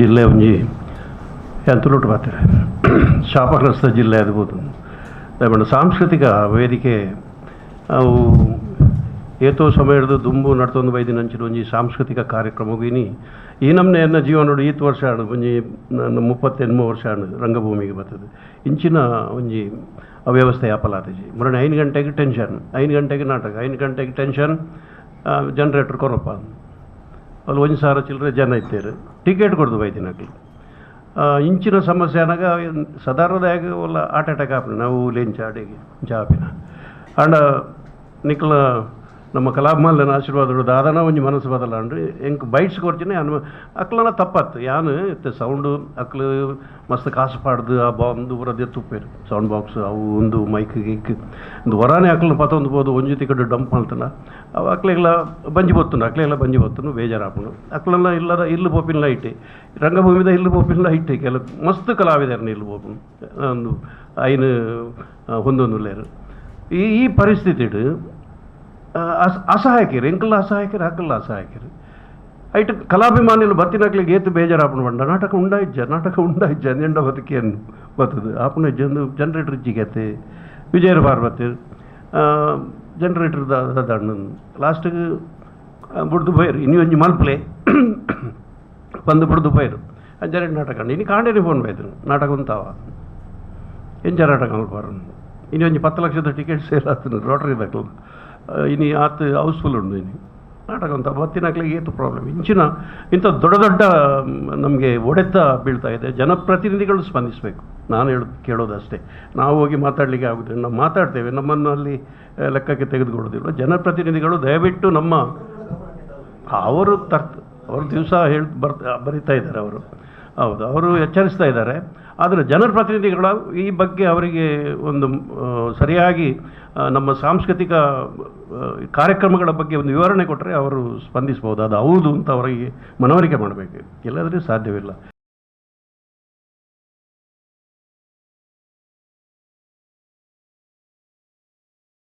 ಜಿಲ್ಲೆ ಒಂಜಿ ಎಂತಲುಟ್ಟು ಬರ್ತಾರೆ ಶಾಪಗ್ರಸ್ತ ಜಿಲ್ಲೆ ಅದ್ಬೋದು ದಯಮಾಡಿ ಸಾಂಸ್ಕೃತಿಕ ವೇದಿಕೆ, ಅವು ಏತೋ ಸಮಯದ ದುಂಬು ನಡ್ತೊಂದು ಬೈದಿನ ಒಂಜಿ ಸಾಂಸ್ಕೃತಿಕ ಕಾರ್ಯಕ್ರಮ ವಿನಿ ಈ ನಮ್ಮನೆ ಎನ್ನ ಜೀವನೋಡು ಈತ್ ವರ್ಷ ಆಡು, ಒಂಜಿ ನನ್ನ ಮುಪ್ಪತ್ತೆನ್ಮೂ ವರ್ಷ ಆಡು ರಂಗಭೂಮಿಗೆ ಬರ್ತದೆ. ಇಂಚಿನ ಒಂಜಿ ಅವ್ಯವಸ್ಥೆ ಅಪಲಾತಿಜಿ ಮರಣ ಐದು ಗಂಟೆಗೆ ಟೆನ್ಷನ್ ಐದು ಗಂಟೆಗೆ ನಾಟಕ, ಐದು ಗಂಟೆಗೆ ಟೆನ್ಷನ್ ಜನರೇಟರ್ ಕೊರಪ್ಪ. ಅಲ್ಲಿ ಒಂದು ಸಾವಿರ ಚಿಲ್ಲರೆ ಜನ ಇದ್ದಾರೆ ಟಿಕೆಟ್ ಕೊಡ್ದು ಬೈದಿನಾಗ್ಲಿ ಇಂಚಿನ ಸಮಸ್ಯೆ ಅನ್ನಾಗ ಸಾಧಾರಣದಾಗ ಒಲ್ಲ ಹಾರ್ಟ್ ಅಟ್ಯಾಕ್ ಆಪಿನ ನಾವು ಲೇನ್ ಚಾಡಿಗೆ ಜಾಪಿನ ಆ್ಯಂಡ್ ನಿಕ್ಲ ನಮ್ಮ ಕಲಾಭಿಮಾನ ಆಶೀರ್ವಾದಗಳು ದಾದಾನ ಒಂಜಿ ಮನಸ್ಸು ಬದಲಾಂಡ್ರಿ ಎಂಕ್ ಬೈಟ್ಸ್ ಕೊಡ್ತೀನಿ ಅನ್ಮ ಅಕ್ಲನ ತಪ್ಪತ್ತು. ಯಾನು ಇತ್ತೆ ಸೌಂಡು, ಅಕ್ಲು ಮಸ್ತ್ ಕಾಸು ಪಾಡ್ದು, ಆ ಬಾ, ಒಂದು ಬರೋದೇ ತುಪ್ಪೇರು ಸೌಂಡ್ ಬಾಕ್ಸ್, ಅವು, ಒಂದು, ಮೈಕ್, ಗೀಕ್. ಒಂದು ವರಾನೇ ಅಕ್ಲನ ಪತ್ತೊಂದು ಬೋದು, ಒಂಜಿ ತಿಕ್ಕಡು ಡಂಪ್ ಅಂತನ ಅವು ಅಕ್ಲೆಲ್ಲ ಬಂಜಿ ಬತ್ತು ಅಕ್ಲೆಲ್ಲ ಬಂಜಿ ಬತ್ತುನು ಬೇಜಾರಾಪುಂಡು ಅಕ್ಲೆಲ್ಲ ಇಲ್ಲದ ಇಲ್ಲು ಪೋಪಿನ ಲೈಟ್. ರಂಗಭೂಮಿದ ಇಲ್ಲು ಪೋಪಿನ ಲೈಟ್, ಕೆಲ ಮಸ್ತ್ ಕಲಾವಿದರನ್ನ ಇಲ್ಲು ಪೋಪುನು ಒಂದು ಐನು ಹೊಂದೊಂದು ಲೇರು. ಈ ಈ ಪರಿಸ್ಥಿತಿಡು ಅಸಹಾಯಕರು ಎಂಕಲ್ಲ ಅಸಹಾಯಕರು ಹಕ್ಕಲ್ಲ ಅಸಹಾಯಕರು ಐಟ್ ಕಲಾಭಿಮಾನಿಲು ಬತ್ತಿನಕ್ಲಿಗೆ ಏತು ಬೇಜಾರಾಪಣ ಬಂಡ ನಾಟಕ ಉಂಡಾಯ್ಜ ನಾಟಕ ಉಂಡಾಯ್ಜ ಎಂಡ ಬದುಕಿಯನ್ನು ಬರ್ತದೆ ಆಪಣ ಜನ ಜನರೇಟರ್ ಜಿಗತೆ ವಿಜಯರ ಪಾರ್ವತಿ ಜನರೇಟರ್ ದಂಡ ಲಾಸ್ಟಿಗೆ ಬುಡ್ದು ಬೈರು. ಇನ್ನೂ ಒಂಜಿ ಮಲ್ಪಲೆ. ಬಂದು ಬುಡ್ದು ಬೈರು. ಅಂಜರೆ ನಾಟಕ ಇನ್ನು ಕಾಂಡೇನೆ ಫೋನ್ ಬೈದ್ರು. ನಾಟಕ ಉಂತಾವ ಎಂಜ ನಾಟಕ ಮಲ್ಪಾರ ಇನ್ನು ಒಂಜಿ ಪತ್ತು ಲಕ್ಷದ ಟಿಕೆಟ್ ಸೇಲ್ ಆಗ್ತದೆ. ರೋಟರಿ ದಾಖಲು ಇನ್ನು ಆತ ಹೌಸ್ಫುಲ್ ಉಂಟು ಇನ್ನು. ನಾಟಕ ಅಂತ ಬತ್ತಿನಾಗ್ಲಿಗೆ ಏತು ಪ್ರಾಬ್ಲಮ್ ಇಂಚಿನ ಇಂಥ ದೊಡ್ಡ ದೊಡ್ಡ ನಮಗೆ ಒಡೆತ ಬೀಳ್ತಾ ಇದೆ. ಜನಪ್ರತಿನಿಧಿಗಳು ಸ್ಪಂದಿಸಬೇಕು. ನಾನು ಹೇಳೋದು ಕೇಳೋದಷ್ಟೇ. ನಾವು ಹೋಗಿ ಮಾತಾಡಲಿಕ್ಕೆ ಆಗುದಿಲ್ಲ. ನಾವು ಮಾತಾಡ್ತೇವೆ. ನಮ್ಮನ್ನು ಅಲ್ಲಿ, ಲೆಕ್ಕಕ್ಕೆ ತೆಗೆದುಕೊಳ್ಳೋದಿಲ್ಲ ಜನಪ್ರತಿನಿಧಿಗಳು ದಯವಿಟ್ಟು ನಮ್ಮ, ಅವರು ತರ್ಕ ಅವರು ದಿವಸ ಹೇಳಿ ಬರ್ತಾ ಬರಿತಾ ಇದ್ದಾರೆ ಅವರು. ಹೌದು, ಅವರು ಎಚ್ಚರಿಸ್ತಾ ಇದ್ದಾರೆ. ಆದರೆ ಜನಪ್ರತಿನಿಧಿಗಳ ಈ ಬಗ್ಗೆ ಅವರಿಗೆ ಒಂದು ಸರಿಯಾಗಿ ನಮ್ಮ ಸಾಂಸ್ಕೃತಿಕ ಕಾರ್ಯಕ್ರಮಗಳ ಬಗ್ಗೆ ಒಂದು ವಿವರಣೆ ಕೊಟ್ಟರೆ ಅವರು ಸ್ಪಂದಿಸ್ಬೋದು ಅದು ಹೌದು ಅಂತ ಅವರಿಗೆ ಮನವರಿಕೆ ಮಾಡಬೇಕು. ಇಲ್ಲದ್ರೆ ಸಾಧ್ಯವಿಲ್ಲ.